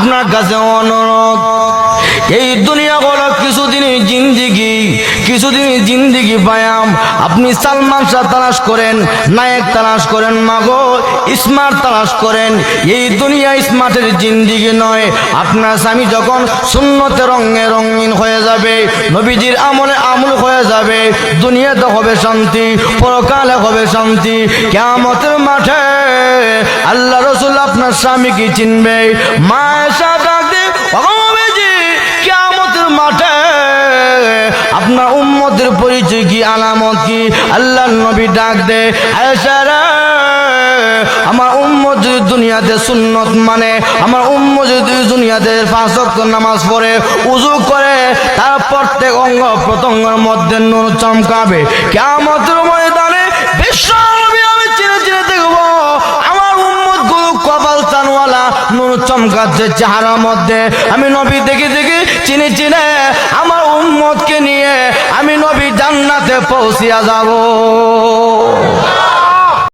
আপনার কাছে অনুরোধ। এই দুনিয়া হলো কিছুদিন জিন্দিগি কিছুদিন জিন্দিগি পায়াম আপনি সালমান শাহ তালাশ করেন, নায়ক তালাশ করেন, মাগো স্মার্ট তালাশ করেন। এই দুনিয়া স্মার্টের জিন্দিগি নয়। আপনার স্বামী যখন শূন্যতে রঙে রঙিন হয়ে যাবে, নবীজির আমলে আমল হয়ে যাবে, দুনিয়াতে হবে শান্তি, পরকালে হবে শান্তি। কেমতের মাঠে আল্লাহ আপনার স্বামীকে চিনবে? মায়েশা ডাক ভগবানজি কেমতের মাঠে আপনার উম্মতের পরিচয় কি, আলামত কি? আল্লাহ নবী ডাক দে আমার উম্মত যদি দুনিয়াতে সুন্নত মানে আমার উম্মত যদি দুনিয়াতে পাঁচ নামাজ পড়ে, উজু করে, তার প্রত্যেক অঙ্গ প্রত্যঙ্গের মধ্যে নুন চমকাবে। কেমতের নুন চমকাচ্ছে চেহারার মধ্যে। আমি নবী দেখি দেখি চিনে চিনে আমার উম্মতকে নিয়ে আমি নবী জান্নাতে পৌঁছিয়া যাব।